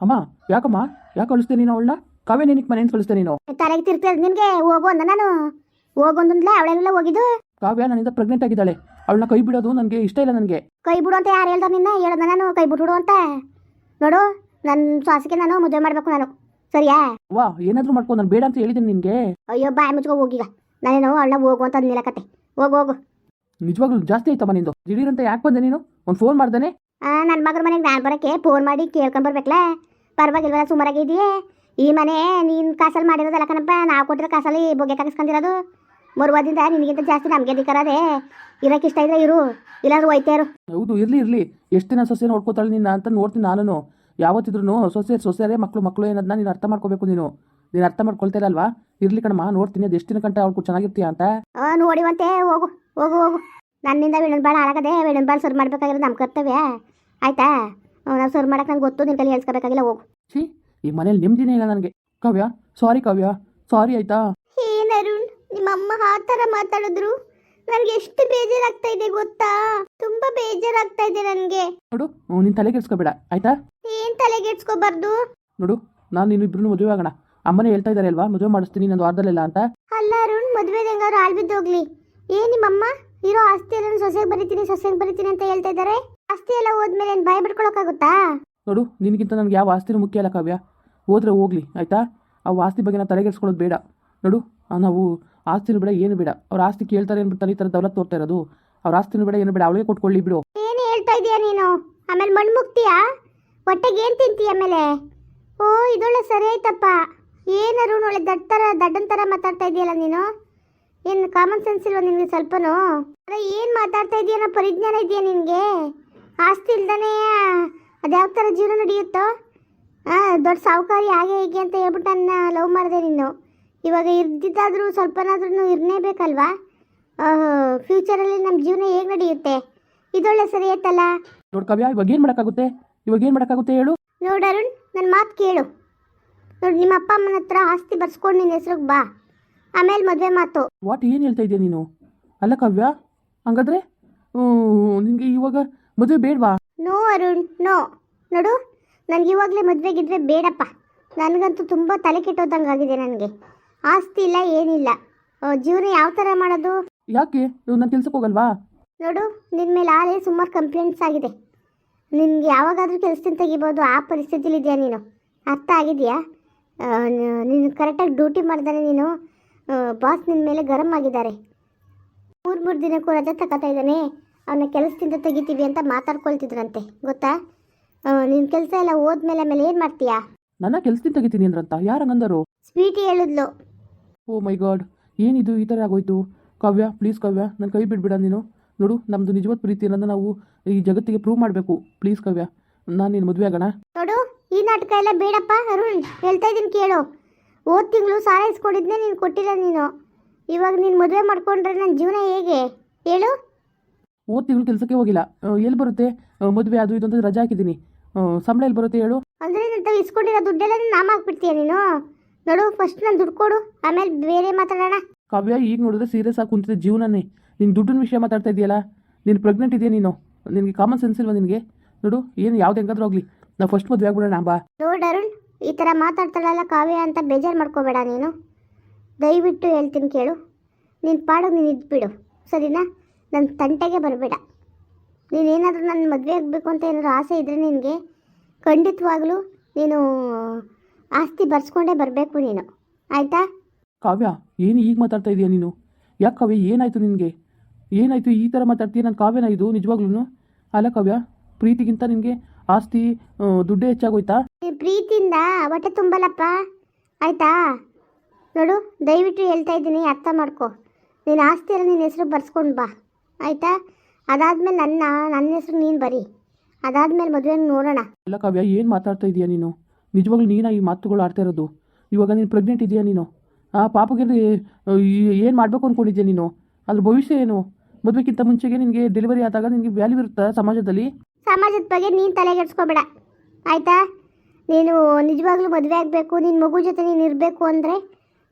ಅಮ್ಮ ಯಾಕಮ್ಮ? ಯಾಕೆ ಕಳಿಸ್ತೀನಿ ನೀನು ಅವಳನ್ನ? ಕಾವ್ಯ ನಿನಗೆ ಮನೆಯಿಂದ ಕಳಿಸ್ತೇನೆ ನೀನು? ತಲೆಗೆ ತಿರ್ತಿರೋದು ನಿನಗೆ ಹೋಗು ಅಂದ ನಾನು. ಹೋಗೊಂದಂದ್ಲೆ ಅವಳೆಲ್ಲ ಹೋಗಿದ್ದು? ಕಾವ್ಯ ನನ್ನಿಂದ ಪ್ರೆಗ್ನೆಂಟ್ ಆಗಿದ್ದಾಳೆ. ಅವಳನ್ನ ಕೈ ಬಿಡೋದು ನನಗೆ ಇಷ್ಟ ಇಲ್ಲ ನನಗೆ. ಕೈ ಬಿಡು ಅಂತ ಯಾರು ಹೇಳ್ದ ನಿನ್ನ? ಹೇಳ್ದ ನಾನು ಕೈ ಬಿಟ್ಬಿಡು ಅಂತ. ನೋಡು ನನ್ನ ಶ್ವಾಸಕ್ಕೆ ನಾನು ಮದುವೆ ಮಾಡಬೇಕು ನಾನು. ಸರಿಯಾ? ವಾ ಏನಾದರೂ ಮಾಡ್ಕೊ ನಾನು ಬೇಡ ಅಂತ ಹೇಳಿದ್ದೀನಿ ನಿನಗೆ. ಅಯ್ಯೋ ಬಾಯ್ ಮುಚ್ಕೊ ಹೋಗೀಗ ನಾನೇನು ಅವಳ ಹೋಗು ಅಂತ ನಿಲ್ಲಕತ್ತೆ ಹೋಗು ಹೋಗು. ನಿಜವಾಗ್ಲೂ ಜಾಸ್ತಿ ಆಯ್ತಮ್ಮ ನಿಂದು? ದಿಢೀರಂತ ಯಾಕೆ ಬಂದೆ ನೀನು? ಒಂದು ಫೋನ್ ಮಾಡ್ದೇನೆ? ನನ್ನ ಮಗನ ಮನೆಗೆ ನಾನು ಬರೋಕ್ಕೆ ಫೋನ್ ಮಾಡಿ ಕೇಳ್ಕೊಂಡ್ ಬರ್ಬೇಕಲ್ಲ ಪರವಾಗಿಲ್ವಲ್ಲ ಸುಮಾರಾಗಿದೆಯೇ ಈ ಮನೆ ನೀನು ಕಾಸಲ್ಲಿ ಮಾಡಿರೋದಲ್ಲ ಕಣಪ್ಪ ನಾವು ಕೊಟ್ಟಿರೋ ಕಾಸಲ್ಲಿ ಬೊಗೆ ಕಾಕಿಸ್ಕೊಂಡಿರೋದು ಮರುವಾದಿಂದ ನಿನಗಿಂತ ಜಾಸ್ತಿ ನಮಗೆ ಅಧಿಕಾರದೇ ಇರೋಕೆ ಇಷ್ಟ ಇದ್ರೆ ಇರು? ಇಲ್ಲಾಂದ್ರೆ ಹೋಯ್ತಾ ಇರು. ಹೌದು ಇರಲಿ ಇರಲಿ. ಎಷ್ಟು ದಿನ ಸೊಸೆ ನೋಡ್ಕೋತಾಳೆ ನಿನ್ನ ಅಂತ ನೋಡ್ತೀನಿ ನಾನು ಯಾವತ್ತಿದ್ರು ಸೊಸೆ ಸೊಸೆರೇ ಮಕ್ಕಳು ಮಕ್ಕಳು ಏನದನ್ನ ನೀನು ಅರ್ಥ ಮಾಡ್ಕೋಬೇಕು ನೀನು. ನೀನು ಅರ್ಥ ಮಾಡ್ಕೊಳ್ತಾ ಇರಲ್ವಾ? ಇರ್ಲಿ ಕಣಮ್ಮ ನೋಡ್ತೀನಿ. ಅದು ಎಷ್ಟು ದಿನ ಗಂಟೆ ಅವ್ಳು ಚೆನ್ನಾಗಿರ್ತೀಯ ಅಂತ? ನೋಡಿವಂತೆ ಹೋಗು ಹೋಗು ಹೋಗು. ನನ್ನಿಂದ ವೀಣನ್ ಬಾಳ ಹಾಳಾಗದೆ ವೀಣನ್ ಬಾಳ ಸುರು ಮಾಡ್ಬೇಕಾಗಿರೋದು ನಮ್ಮ ಕರ್ತವ್ಯ. ಆಯ್ತಾ? ನಾವು ಸರ್ ಮಾಡಕ್ಕೆ ನಂಗೆ ಗೊತ್ತು ನಿನ್ನ ತಲೆ ಹೇಳ್ಸ್ಕೋಬೇಕಾಗಿಲ್ಲ ಹೋಗು. ಛೀ ಈ ಮನೇಲಿ ನೆಮ್ಮದಿನೇ ಇಲ್ಲ ನನಗೆ. ಕವ್ಯ ಸಾರಿ ಕಾವ್ಯ ಸಾರಿ ಆಯ್ತಾ? ಏನ್ ಅರುಣ್ ನಿಮ್ಮಮ್ಮ ಆ ಥರ ಮಾತಾಡಿದ್ರು? ನನಗೆ ಎಷ್ಟು ಬೇಜಾರಾಗ್ತಾ ಇದೆ ಗೊತ್ತಾ? ತುಂಬಾ ಬೇಜಾರಾಗ್ತಾ ಇದೆ ನನಗೆ. ನೋಡು ನಿನ್ ತಲೆ ಕೆಡ್ಸ್ಕೊಬೇಡ ಆಯ್ತಾ? ಏನ್ ತಲೆಗೆಡ್ಸ್ಕೋಬಾರ್ದು ನೋಡು ನಾನು ನೀನು ಇಬ್ರು ಮದುವೆ ಆಗೋಣ. ಅಮ್ಮನೇ ಹೇಳ್ತಾ ಇದಾರೆ ಅಲ್ವಾ ಮದುವೆ ಮಾಡಿಸ್ತೀನಿ ನಂದು ವಾರದಲ್ಲೆಲ್ಲ ಅಂತ? ಅಲ್ಲ ಅರುಣ್ ಮದುವೆ ಹೆಂಗಾರು ಆಳ್ ಬಿದ್ದೋಗ್ಲಿ. ಏನ್ ನಿಮ್ಮಮ್ಮ? ಇರೋ ಆಸ್ತಿ ಎಲ್ಲ ಸೊಸೆಗೆ ಬರಿತೀನಿ ಸೊಸೆಗೆ ಬರಿತೀನಿ ಅಂತ ಹೇಳ್ತಾ ಇದ್ದಾರೆ? ಆಸ್ತಿ ಎಲ್ಲ ಹೋದ್ಮೇಲೆ ಏನು ಬಾಯ್ ಬಿಡ್ಕೊಳಕ್ಕಾಗುತ್ತಾ ನೋಡು ನಿನಗಿಂತ ನನಗೆ ಯಾವ ಆಸ್ತಿನೂ ಮುಖ್ಯ ಇಲ್ಲ ಕಾವ್ಯ. ಹೋದ್ರೆ ಹೋಗ್ಲಿ ಆಯ್ತಾ? ಆ ಆಸ್ತಿ ಬಗ್ಗೆ ನಾವು ತಲೆಗೆಡ್ಸ್ಕೊಳ್ಳೋದು ಬೇಡ. ನೋಡು ನಾವು ಆಸ್ತಿನೂ ಬೇಡ ಏನು ಬೇಡ. ಅವ್ರ ಆಸ್ತಿ ಕೇಳ್ತಾರೆ ಅಂದ್ಬಿಟ್ಟು ಈ ಥರ ದೌಲತ್ ತೋರ್ತಾ ಇರೋದು. ಅವ್ರ ಆಸ್ತಿನೂ ಬೇಡ ಏನು ಬೇಡ ಅವಳಿಗೆ ಕೊಟ್ಕೊಳ್ಳಿ ಬಿಡು. ಏನು ಹೇಳ್ತಾ ಇದೀಯ ನೀನು? ಆಮೇಲೆ ಮಣ್ಣು ಮುಕ್ತಿಯಾ ಹೊಟ್ಟೆಗೆ ಏನ್ ತಿಂತೀಯ ಆಮೇಲೆ? ಓ ಇದೊಳ್ಳೆ ಸರಿ ಆಯ್ತಪ್ಪ. ಏನಾರು ಒಳ್ಳೆ ದಡ್ಡ ಥರ ದಡ್ಡನ ಥರ ಮಾತಾಡ್ತಾ ಇದೆಯಲ್ಲ ನೀನು? ಏನು ಕಾಮನ್ ಸೆನ್ಸ್ ಇಲ್ವಾ ನಿನಗೆ ಸ್ವಲ್ಪನೂ? ಅದೇ ಏನು ಮಾತಾಡ್ತಾ ಇದೆಯೋ? ಪರಿಜ್ಞಾನ ಇದೆಯಾ ನಿನಗೆ? ಆಸ್ತಿ ಇಲ್ದಾನೆ ಅದ್ಯಾವ ಥರ ಜೀವನ ನಡೆಯುತ್ತೋ? ಹಾಂ ದೊಡ್ಡ ಸಾಹುಕಾರಿ ಹಾಗೆ ಹೀಗೆ ಅಂತ ಹೇಳ್ಬಿಟ್ಟು ನನ್ನ ಲವ್ ಮಾಡಿದೆ ನೀನು. ಇವಾಗ ಇದ್ದಿದ್ದಾದರೂ ಸ್ವಲ್ಪನಾದ್ರೂ ಇರಲೇಬೇಕಲ್ವಾ ಫ್ಯೂಚರಲ್ಲಿ ನಮ್ಮ ಜೀವನ ಹೇಗೆ ನಡೆಯುತ್ತೆ? ಇದೊಳ್ಳೆ ಸರಿ ಆಯ್ತಲ್ಲ? ನೋಡ್ ಕವ್ಯ ಇವಾಗ ಏನು ಮಾಡೋಕ್ಕಾಗುತ್ತೆ? ಇವಾಗ ಏನು ಮಾಡೋಕ್ಕಾಗುತ್ತೆ ಹೇಳು? ನೋಡು ಅರುಣ್ ನನ್ನ ಮಾತು ಕೇಳು. ನೋಡು ನಿಮ್ಮ ಅಪ್ಪ ಅಮ್ಮನ ಹತ್ರ ಆಸ್ತಿ ಬರ್ಸ್ಕೊಂಡು ನಿನ್ನ ಹೆಸ್ರಿಗೆ ಬಾ. ಆಮೇಲೆ ಮದುವೆ ಮಾತು. ವಾಟ್ ಏನು ಹೇಳ್ತಾ ಇದೆಯಾ ನೀನು? ಅಲ್ಲ ಕಾವ್ಯ ಹಂಗಾದ್ರೆ ನಿನಗೆ ಇವಾಗ ಮದುವೆ ಬೇಡವಾ? ನೋ ಅರುಣ್ ನೋ ನೋಡು ನನಗೆ ಇವಾಗಲೇ ಮದುವೆಗಿದ್ರೆ ಬೇಡಪ್ಪ. ನನಗಂತೂ ತುಂಬ ತಲೆ ಕೆಟ್ಟೋದಂಗೆ ಆಗಿದೆ ನನಗೆ. ಆಸ್ತಿ ಇಲ್ಲ ಏನಿಲ್ಲ. ಆ, ಜೀವನ ಯಾವ ಥರ ಮಾಡೋದು? ಯಾಕೆ? ನನ್ನ ಕೆಲ್ಸಕ್ಕೆ ಹೋಗಲ್ವಾ? ನೋಡು ನಿನ್ನ ಮೇಲೆ ಆಲೇ ಸುಮಾರು ಕಂಪ್ಲೇಂಟ್ಸ್ ಆಗಿದೆ. ನಿನಗೆ ಯಾವಾಗಾದರೂ ಕೆಲಸದಿಂದ ತೆಗಿಬೋದು ಆ ಪರಿಸ್ಥಿತಿಲಿ ಇದೆಯಾ ನೀನು? ಅರ್ಥ ಆಗಿದೆಯಾ? ನೀನು ಕರೆಕ್ಟಾಗಿ ಡ್ಯೂಟಿ ಮಾಡಿದಾನೆ ನೀನು. ಬಾಸ್ ನಿನ್ನ ಮೇಲೆ ಗರಂ ಆಗಿದ್ದಾರೆ. ಮೂರು ಮೂರು ದಿನಕ್ಕೂ ರಜೆ ತಗೋತಾ ಇದ್ದಾನೆ. ಅವನ ಕೆಲಸದಿಂದ ತೆಗಿತೀವಿ ಅಂತ ಮಾತಾಡ್ಕೊಳ್ತಿದ್ರಂತೆ. ಗೊತ್ತಾ? ನಿನ್ನ ಕೆಲಸ ಎಲ್ಲ ಹೋದ್ಮೇಲೆ ಆಮೇಲೆ ಏನು ಮಾಡ್ತೀಯಾ? ನನ್ನ ಕೆಲಸದಿಂದ ತೆಗಿತೀನಿ ಅಂದ್ರಂತ? ಯಾರು ಹಂಗಂದರು ಸ್ವೀಟಿ ಹೇಳಿದ್ಲು. ಓ ಮೈ ಗಾಡ್ ಏನಿದು ಈ ಥರ ಆಗೋಯ್ತು? ಕಾವ್ಯ ಪ್ಲೀಸ್ ಕಾವ್ಯ ನನ್ನ ಕೈ ಬಿಡ್ಬಿಡ ನೀನು. ನೋಡು ನಮ್ಮದು ನಿಜವಾದ ಪ್ರೀತಿ ಅನ್ನೋದನ್ನ ನಾವು ಈ ಜಗತ್ತಿಗೆ ಪ್ರೂವ್ ಮಾಡಬೇಕು. ಪ್ಲೀಸ್ ಕಾವ್ಯ ನಾನು ನೀನು ಮದುವೆ ಆಗೋಣ. ನೋಡು ಈ ನಾಟಕ ಎಲ್ಲ ಬೇಡಪ್ಪ ಅರುಣ್. ಹೇಳ್ತಾ ಇದ್ದೀನಿ ಕೇಳು. ಹೋದ ತಿಂಗಳು ಸಾಲ ಇಸ್ಕೊಂಡಿದ್ನೆ ನೀನು ಕೊಟ್ಟಿಲ್ಲ ನೀನು. ಇವಾಗ ನೀನು ಮದುವೆ ಮಾಡ್ಕೊಂಡ್ರೆ ನನ್ನ ಜೀವನ ಹೇಗೆ? ಹೇಳು. ಹೋದ ತಿಂಗಳು ಕೆಲಸಕ್ಕೆ ಹೋಗಿಲ್ಲ. ಎಲ್ಲಿ ಬರುತ್ತೆ? ಮದುವೆ ಅದು ಇದು ಅಂತ ರಜೆ ಹಾಕಿದ್ದೀನಿ. ಸಂಬಳ ಎಲ್ಲಿ ಬರುತ್ತೆ ಹೇಳು. ಅಂದರೆ ನನ್ನ ಇಸ್ಕೊಂಡಿರೋ ದುಡ್ಡೆಲ್ಲ ನಾಮ ಹಾಕ್ಬಿಡ್ತೀಯ ನೀನು? ನೋಡು ಫಸ್ಟ್ ನಾನು ದುಡ್ಡು ಕೊಡು ಆಮೇಲೆ ಬೇರೆ ಮಾತಾಡೋಣ. ಕಾವ್ಯ ಈಗ ನೋಡಿದ್ರೆ ಸೀರಿಯಸ್ ಆಗಿ ಕುಂತಿದ್ದೆ ಜೀವನನೇ. ನೀನು ದುಡ್ಡಿನ ವಿಷಯ ಮಾತಾಡ್ತಾ ಇದೆಯಲ್ಲ ನೀನು ಪ್ರೆಗ್ನೆಂಟ್ ಇದೆಯಾ ನೀನು? ನಿನಗೆ ಕಾಮನ್ ಸೆನ್ಸ್ ಇಲ್ವಾ ನಿನಗೆ? ನೋಡು ಏನು ಯಾವ್ದು ಹೆಂಗಾದ್ರೂ ಹೋಗ್ಲಿ ನಾವು ಫಸ್ಟ್ ಮದುವೆ ಆಗ್ಬಿಡೋಣ ಬಾ. ನೋಡು ಅರುಣ್ ಈ ಥರ ಮಾತಾಡ್ತಾಳಲ್ಲ ಕಾವ್ಯ ಅಂತ ಬೇಜಾರು ಮಾಡ್ಕೋಬೇಡ ನೀನು. ದಯವಿಟ್ಟು ಹೇಳ್ತೀನಿ ಕೇಳು. ನೀನು ಪಾಡು ನೀನು ಇದ್ಬಿಡು ಸರಿನಾ? ನನ್ನ ತಂಟೆಗೆ ಬರಬೇಡ. ನೀನೇನಾದರೂ ನನ್ನ ಮದುವೆ ಆಗಬೇಕು ಅಂತ ಏನಾದರೂ ಆಸೆ ಇದ್ದರೆ ನಿನಗೆ ಖಂಡಿತವಾಗ್ಲೂ ನೀನು ಆಸ್ತಿ ಬರ್ಸ್ಕೊಂಡೇ ಬರಬೇಕು ನೀನು. ಆಯಿತಾ? ಕಾವ್ಯ, ಏನು ಈಗ ಮಾತಾಡ್ತಾ ಇದೀಯ ನೀನು? ಯಾಕೆ ಕಾವ್ಯ, ಏನಾಯಿತು ನಿನಗೆ? ಏನಾಯಿತು ಈ ಥರ ಮಾತಾಡ್ತೀಯ? ನನ್ನ ಕಾವ್ಯನ ಇದು ನಿಜವಾಗ್ಲೂ ಅಲ್ಲ ಕಾವ್ಯ, ಪ್ರೀತಿಗಿಂತ ನಿನಗೆ ಆಸ್ತಿ ದುಡ್ಡೇ ಹೆಚ್ಚಾಗೋಯ್ತಾ? ಪ್ರೀತಿಯಿಂದ ಹೊಟ್ಟೆ ತುಂಬಲಪ್ಪ ಆಯಿತಾ? ನೋಡು ದಯವಿಟ್ಟು ಹೇಳ್ತಾ ಇದ್ದೀನಿ ಅರ್ಥ ಮಾಡ್ಕೊ. ನೀನು ಆಸ್ತಿಯಲ್ಲಿ ನಿನ್ನ ಹೆಸರು ಬರ್ಸ್ಕೊಂಡು ಬಾ. ಆಯಿತಾ? ಅದಾದಮೇಲೆ ನನ್ನ ನನ್ನ ಹೆಸರು ನೀನು ಬರಿ. ಅದಾದಮೇಲೆ ಮದುವೆ ನೋಡೋಣ. ಅಲ್ಲ ಕಾವ್ಯ ಏನು ಮಾತಾಡ್ತಾ ಇದೀಯಾ ನೀನು? ನಿಜವಾಗ್ಲೂ ನೀನಾ ಈ ಮಾತುಗಳು ಆಡ್ತಾ ಇರೋದು? ಇವಾಗ ನೀನು ಪ್ರೆಗ್ನೆಂಟ್ ಇದೆಯಾ ನೀನು? ಆ ಪಾಪಗೆ ಏನು ಮಾಡಬೇಕು ಅಂದ್ಕೊಂಡಿದ್ಯಾ ನೀನು? ಅದ್ರ ಭವಿಷ್ಯ ಏನು? ಮದುವೆಗಿಂತ ಮುಂಚೆಗೆ ನಿನಗೆ ಡೆಲಿವರಿ ಆದಾಗ ನಿನಗೆ ವ್ಯಾಲ್ಯೂ ಇರುತ್ತಾ ಸಮಾಜದಲ್ಲಿ? ಸಮಾಜದ ಬಗ್ಗೆ ನೀನು ತಲೆಗೆಡ್ಸ್ಕೊಬೇಡ. ಆಯಿತಾ? ನೀನು ನಿಜವಾಗ್ಲೂ ಮದುವೆ ಆಗಬೇಕು ನಿನ್ನ ಮಗು ಜೊತೆ ನೀನು ಇರಬೇಕು ಅಂದರೆ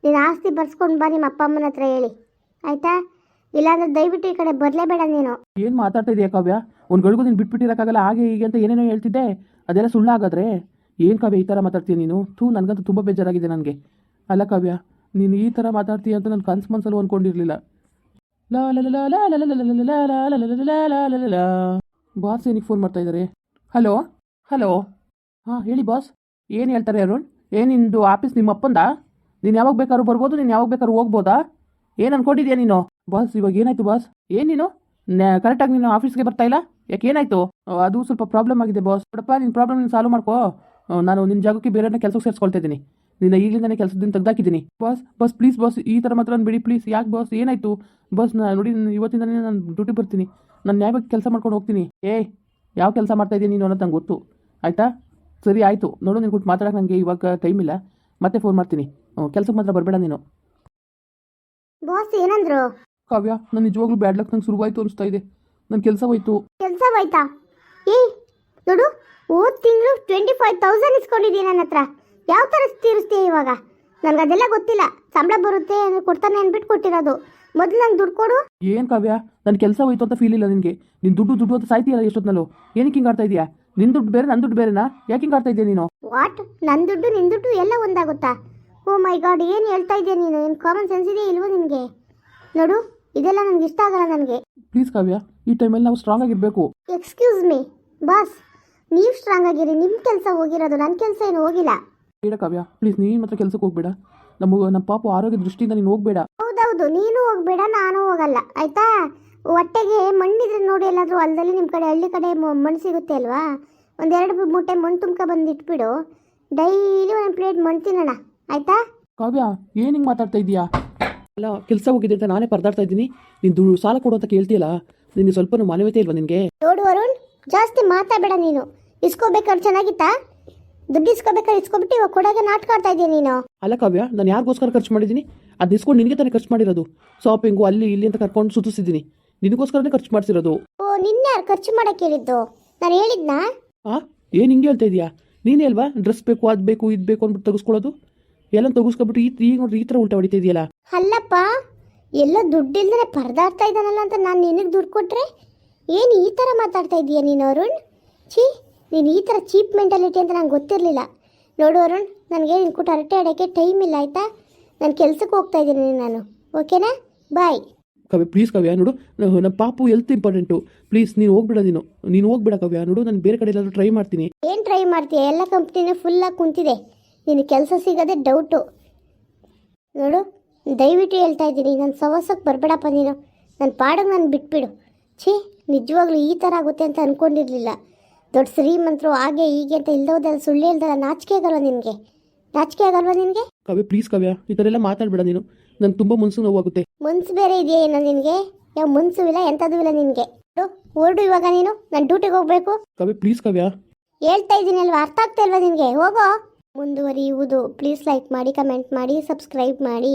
ನೀನು ಆಸ್ತಿ ಬರ್ಸ್ಕೊಂಡು ಬಾ ನಿಮ್ಮ ಅಪ್ಪ ಅಮ್ಮನ ಹತ್ರ ಹೇಳಿ ಆಯಿತಾ ಇಲ್ಲಾಂದ್ರೆ ದಯವಿಟ್ಟು ಈ ಕಡೆ ಬರಲೇಬೇಡ ನೀನು ಏನು ಮಾತಾಡ್ತಾ ಇದೆಯಾ ಕಾವ್ಯ ಒಂದು ಗಳಿಗೂ ನೀನು ಬಿಟ್ಬಿಟ್ಟಿರೋಕ್ಕಾಗಲ್ಲ ಹಾಗೆ ಹೀಗೆ ಅಂತ ಏನೇನೋ ಹೇಳ್ತಿದ್ದೆ ಅದೆಲ್ಲ ಸುಳ್ಳಾಗಾದ್ರೆ ಏನು ಕಾವ್ಯ ಈ ಥರ ಮಾತಾಡ್ತೀಯ ನೀನು ಥೂ ನನಗಂತೂ ತುಂಬ ಬೇಜಾರಾಗಿದೆ ನನಗೆ ಅಲ್ಲ ಕಾವ್ಯ ನೀನು ಈ ಥರ ಮಾತಾಡ್ತೀಯ ಅಂತ ನಾನು ಕನ್ಸು ಮನಸ್ಸಲ್ಲೂ ಅಂದ್ಕೊಂಡಿರಲಿಲ್ಲ ಬಾಸ್ ಏನಕ್ಕೆ ಫೋನ್ ಮಾಡ್ತಾ ಇದ್ದಾರೆ ಹಲೋ ಹಲೋ ಹಾಂ, ಹೇಳಿ ಬಾಸ್ ಏನು ಹೇಳ್ತಾರೆ ಅರುಣ್? ಏನು ನಿಂದು ಆಫೀಸ್ ನಿಮ್ಮ ಅಪ್ಪಂದ? ನೀನು ಯಾವಾಗ ಬೇಕಾದ್ರೂ ಬರ್ಬೋದು, ನೀನು ಯಾವಾಗ ಬೇಕಾದ್ರೂ ಹೋಗ್ಬೋದಾ? ಏನು ಅನ್ಕೊಂಡಿದ್ಯಾ ನೀನು? ಬಾಸ್ ಇವಾಗ ಏನಾಯ್ತು ಬಾಸ್ ಏನು ನೀನು? ಕರೆಕ್ಟಾಗಿ ನೀನು ಆಫೀಸ್ಗೆ ಬರ್ತಾ ಇಲ್ಲ? ಯಾಕೆ ಏನಾಯ್ತು? ಅದು ಸ್ವಲ್ಪ ಪ್ರಾಬ್ಲಮ್ ಆಗಿದೆ ಬಾಸ್ ನೋಡಪ್ಪ ನಿನ್ನ ಪ್ರಾಬ್ಲಮ್ ನೀನು ಸಾಲ್ವ್ ಮಾಡ್ಕೋ. ನಾನು ನಿನ್ನ ಜಾಗಕ್ಕೆ ಬೇರೆಯವ್ರನ್ನ ಕೆಲಸಕ್ಕೆ ಸೇರಿಸ್ಕೊಳ್ತಾ ಇದ್ದೀನಿ. ನಿನ್ನ ಈಗಲಿಂದನೇ ಕೆಲಸದಿಂದ ತೆಗ್ದಾಕಿದ್ದೀನಿ. ಬಾಸ್ ಬಸ್ ಪ್ಲೀಸ್ ಬಾಸ್ ಈ ಥರ ಮಾತ್ರ ಬಿಡಿ ಪ್ಲೀಸ್ ಯಾಕೆ ಬಾಸ್ ಏನಾಯ್ತು? ಬಾಸ್ ನಾ, ನೋಡಿ ಇವತ್ತಿಂದನೇ ನಾನು ಡ್ಯೂಟಿ ಬರ್ತೀನಿ. ನಾನು ನ್ಯಾಯವಾಗಿ ಕೆಲಸ ಮಾಡ್ಕೊಂಡು ಹೋಗ್ತೀನಿ. ಏಯ್, ಯಾವ ಕೆಲಸ ಮಾಡ್ತಾ ಇದ್ದೀನಿ ನೀನು ಅನ್ನೋದು ನಂಗೆ ಗೊತ್ತು. ಆಯಿತಾ? ಸರಿ ಆಯಿತು. ನೋಡು ನೀನು ಕೊಟ್ಟು ಮಾತಾಡೋಕೆ ನನಗೆ ಇವಾಗ ಟೈಮ್ ಇಲ್ಲ. ಮತ್ತೆ ಫೋನ್ ಮಾಡ್ತೀನಿ. ಕೆಲಸಕ್ಕೆ ಮಾತ್ರ ಬರಬೇಡ ನೀನು. ಬಾಸ್ ಏನಂದ್ರು? ಕಾವ್ಯ ನಾನು ನಿಜವಾಗ್ಲೂ ಬ್ಯಾಡ್ ಲಕ್ ನಂಗೆ ಶುರುವಾಯ್ತು ಅನಿಸ್ತಾ ಇದೆ. ನನ್ನ ಕೆಲಸ ಹೋಯ್ತು. ಕೆಲಸ ಹೋಯ್ತಾ? ಏ ನೋಡು ಹೋದ ತಿಂಗಳು ಟ್ವೆಂಟಿ ಫೈವ್ ತೌಸಂಡ್ ಇಸ್ಕೊಂಡಿದ್ದೀನಿ ನನ್ನ ಹತ್ರ. ಯಾವ ಥರ ತೀರಿಸ್ತೀಯ ಇವಾಗ? ನನಗೆ ಅದೆಲ್ಲ ಗೊತ್ತಿಲ್ಲ. ಸಂಬಳ ಬರುತ್ತೆ ಕೊಡ್ತಾನೆ ಅಂದ್ಬಿಟ್ಟು ಕೊಟ್ಟಿರೋದು. ಮೊದಲು ನಂಗೆ ದುಡ್ಡು ಕೊಡು. ಏನು ಕಾವ್ಯ ನನ್ನ ಕೆಲಸ ಹೋಯ್ತು ಅಂತ ಫೀಲ್ ಇಲ್ಲ ನಿನಗೆ. ನಿನ್ನ ದುಡ್ಡು ದುಡ್ಡು ಅಂತ ಸಾಯ್ತೀಯಲ್ಲ ಎಷ್ಟೊತ್ತಿನಲ್ಲೂ ಏನಕ್ಕೆ ಹಿಂಗೆ ಆಡ್ತಾ ಇದೆಯಾ? ನಿನ್ನ ದುಡ್ಡು ಬೇರೆ ನನ್ನ ದುಡ್ಡು ಬೇರೆನಾ? ಯಾಕೆ ಹಿಂಗೆ ಆಡ್ತಾ ಇದೆಯಾ ನೀನು? ವಾಟ್ ನನ್ನ ದುಡ್ಡು ನಿನ್ನ ದುಡ್ಡು ಎಲ್ಲ ಒಂದಾಗುತ್ತಾ? ಓ ಮೈ ಗಾಡ್ ಏನು ಹೇಳ್ತಾ ಇದೆಯಾ ನೀನು? ಏನು ಕಾಮನ್ ಸೆನ್ಸ್ ಇದೆಯಾ ಇಲ್ವೋ ನಿನಗೆ? ನೋಡು ಇದೆಲ್ಲ ನನಗೆ ಇಷ್ಟ ಆಗಲ್ಲ ನನಗೆ. ಪ್ಲೀಸ್ ಕಾವ್ಯ ಈ ಟೈಮಲ್ಲಿ ನಾವು ಸ್ಟ್ರಾಂಗ್ ಆಗಿರ್ಬೇಕು. ಎಕ್ಸ್ಕ್ಯೂಸ್ ಮೀ ಬಾಸ್ ನೀವು ಸ್ಟ್ರಾಂಗ್ ಆಗಿರಿ ನಿಮ್ಮ ಕೆಲಸ ಹೋಗಿರೋದು ನನ್ನ ಕೆಲಸ ಏನು ಹೋಗಿಲ್ಲ. ಬೇಡ ಕಾವ್ಯ ಪ್ಲೀಸ್ ನೀನು ಮಾತ್ರ ಕೆಲ್ಸಕ್ಕೆ ಹೋಗ್ಬೇಡ. ನಮ್ಮ ನಮ್ಮ ಪಾಪು ಆರೋಗ್ಯ ದೃಷ್ಟಿಯಿಂದ ನೀನು ಹೋಗ್ಬೇಡ. ಹೌದೌದು ನೀನು ಹೋಗ್ಬೇಡ ನಾನು ಹೋಗಲ್ಲ ಆಯ್ತಾ? ಹೊಟ್ಟೆಗೆ ಮಣ್ಣಿದ್ರೆ ನೋಡಿ ಎಲ್ಲಾದ್ರೂ ಹೊಲದಲ್ಲಿ ನಿಮ್ಮ ಕಡೆ ಹಳ್ಳಿ ಕಡೆ ಮಣ್ಣು ಸಿಗುತ್ತೆ ಅಲ್ವಾ? ಒಂದೆರಡು ಮೂಟೆ ಮಣ್ಣು ತುಂಬ್ಕ ಬಂದು ಇಟ್ಬಿಡು ಡೈಲಿ ಒಂದು ಪ್ಲೇಟ್ ಮಣ್ಣು ತಿನ್ನೋಣ. ಆಯ್ತಾ? ಕಾವ್ಯ ಏನು ಹಿಂಗೆ ಮಾತಾಡ್ತಾ ಇದೀಯಾ? ಅಲ್ಲ ಕೆಲಸ ಹೋಗಿದೆ ಅಂತ ನಾನೇ ಪರದಾಡ್ತಾ ಇದ್ದೀನಿ. ನೀನು ದುಡ್ಡು ಸಾಲ ಕೊಡು ಅಂತ ಕೇಳ್ತೀಯಲ್ಲ ನಿನಗೆ ಸ್ವಲ್ಪ ಮಾನವೀಯತೆ ಇಲ್ವಾ ನಿನಗೆ? ನೋಡು ಅರುಣ್ ಜಾಸ್ತಿ ಮಾತಾಡಬೇಡ ನೀನು. ಇಸ್ಕೋಬೇಕಾದ್ರೆ ಚೆನ್ನಾಗಿತ್ತಾ? ದುಡ್ಡು ಇಸ್ಕೋಬೇಕಾದ್ರೆ ಇಸ್ಕೊಬಿಟ್ಟು ಇವಾಗ ಕೊಡೋಕೆ ನಾಟಕ ಆಡ್ತಾ ಇದೀಯ ನೀನು? ಅಲ್ಲ ಕಾವ್ಯ ನಾನು ಯಾರಿಗೋಸ್ಕರ ಖರ್ಚು ಮಾಡಿದ್ದೀನಿ? ಅದು ಇಸ್ಕೊಂಡು ನಿನಗೆ ತಾನೇ ಖರ್ಚು ಮಾಡಿರೋದು. ಶಾಪಿಂಗು ಅಲ್ಲಿ ಇಲ್ಲಿ ಅಂತ ಕರ್ಕೊಂಡು ಸುತ್ತಿಸಿದ್ದೀನಿ. ನಿನಗೋಸ್ಕರನೇ ಖರ್ಚು ಮಾಡಿಸಿರೋದು. ಓ ನಿನ್ನೆ ಯಾರು ಖರ್ಚು ಮಾಡಕ್ ಹೇಳಿದ್ದು? ನಾನು ಹೇಳಿದ್ನಾ? ಆ ಏನು ಹಿಂಗೆ ಹೇಳ್ತಾ ಇದೀಯಾ? ನೀನೇ ಅಲ್ವಾ? ಡ್ರೆಸ್ ಬೇಕು ಅದು ಬೇಕು ಇದು ಬೇಕು ಅಂದ್ಬಿಟ್ಟು ತೆಗೆಸ್ಕೊಳ್ಳೋದು? ಎಲ್ಲ ತೆಗೆಸ್ಕೊಬಿಟ್ಟು ಈ ಈಗ ನೋಡ್ರಿ ಈ ಥರ ಉಲ್ಟಾ ಹೊಡಿತಾ ಇದೆಯಲ್ಲ? ಅಲ್ಲಪ್ಪ ಎಲ್ಲ ದುಡ್ಡಿಲ್ದೇ ಪರದಾಡ್ತಾ ಇದ್ದಾನಲ್ಲ ಅಂತ ನಾನು ನಿನಗೆ ದುಡ್ಡು ಕೊಟ್ರೆ? ಏನು ಈ ಥರ ಮಾತಾಡ್ತಾ ಇದೀಯ ನೀನು ಅರುಣ್? ಛೀ ನೀನು ಈ ಥರ ಚೀಪ್ ಮೆಂಟಾಲಿಟಿ ಅಂತ ನಂಗೆ ಗೊತ್ತಿರಲಿಲ್ಲ. ನೋಡು ಅರುಣ್ ನನಗೆ ನಿನ್ನ ಕೊಟ್ಟು ಹರಟೆ ಆಡೋಕ್ಕೆ ಟೈಮ್ ಇಲ್ಲ ಆಯಿತಾ? ನಾನು ಕೆಲ್ಸಕ್ಕೆ ಹೋಗ್ತಾ ಇದ್ದೀನಿ ನಾನು ಓಕೆನಾ? ಬಾಯ್. ಕಾವ್ಯ ಪ್ಲೀಸ್ ಕವ್ಯ ನೋಡು ನನ್ನ ನಮ್ಮ ಪಾಪು ಎಲ್ತ್ ಇಂಪಾರ್ಟೆಂಟು ಪ್ಲೀಸ್ ನೀನು ಹೋಗ್ಬೇಡ ನೀನು ನೀನು ಹೋಗ್ಬೇಡ ಕವ್ಯ ನೋಡು ನಾನು ಬೇರೆ ಕಡೆ ಎಲ್ಲಾದರೂ ಟ್ರೈ ಮಾಡ್ತೀನಿ. ಏನು ಟ್ರೈ ಮಾಡ್ತೀಯ? ಎಲ್ಲ ಕಂಪ್ನಿನೂ ಫುಲ್ಲಾಗಿ ಕುಂತಿದೆ. ನಿನ್ನ ಕೆಲಸ ಸಿಗೋದೇ ಡೌಟು ನೋಡು ದಯವಿಟ್ಟು ಹೇಳ್ತಾ ಇದ್ದೀನಿ ನನ್ನ ಸವಾಸಕ್ಕೆ ಬರಬೇಡಪ್ಪ ನೀನು. ನನ್ನ ಪಾಡಗೆ ನಾನು ಬಿಟ್ಬಿಡು. ಛೀ ನಿಜವಾಗ್ಲೂ ಈ ಥರ ಆಗುತ್ತೆ ಅಂತ ಅಂದ್ಕೊಂಡಿರಲಿಲ್ಲ ದೊಡ್ಡ ಶ್ರೀಮಂತರು ಹಾಗೆ ಹೀಗೆ ಅಂತ ಇಲ್ದೋದಲ್ಲ ಸುಳ್ಳು ಇಲ್ದಲ್ಲ ನಾಚಿಕೆ ಆಗಲ್ವ ನಿನಗೆ? ನಾಚಿಕೆ ಆಗಲ್ವಾ ನಿನಗೆ? ಕವ್ಯ ಪ್ಲೀಸ್ ಕವ್ಯ ಈ ಥರ ಎಲ್ಲ ಮಾತಾಡಬೇಡ ನೀನು. ನಂಗೆ ತುಂಬಾ ಮನ್ಸು ನೋವಾಗುತ್ತೆ. ಮನ್ಸು ಬೇರೆ ಇದೆಯಾ ಏನೋ ನಿನಗೆ? ಯಾವ ಮನ್ಸು ಇಲ್ಲ ಎಂಥದ್ದು ಇಲ್ಲ ನಿನಗೆ. ಹೊರಡು ಇವಾಗ ನೀನು ನಾನು ಡ್ಯೂಟಿಗೆ ಹೋಗ್ಬೇಕು. ಕಾವ್ಯ ಪ್ಲೀಸ್ ಕಾವ್ಯ. ಹೇಳ್ತಾ ಇದ್ದೀನಿ ಅಲ್ವಾ ಅರ್ಥ ಆಗ್ತಾ ಇಲ್ವಾ ನಿನಗೆ? ಹೋಗೋ. ಮುಂದುವರಿಯುವುದು ಪ್ಲೀಸ್ ಲೈಕ್ ಮಾಡಿ ಕಮೆಂಟ್ ಮಾಡಿ ಸಬ್ಸ್ಕ್ರೈಬ್ ಮಾಡಿ.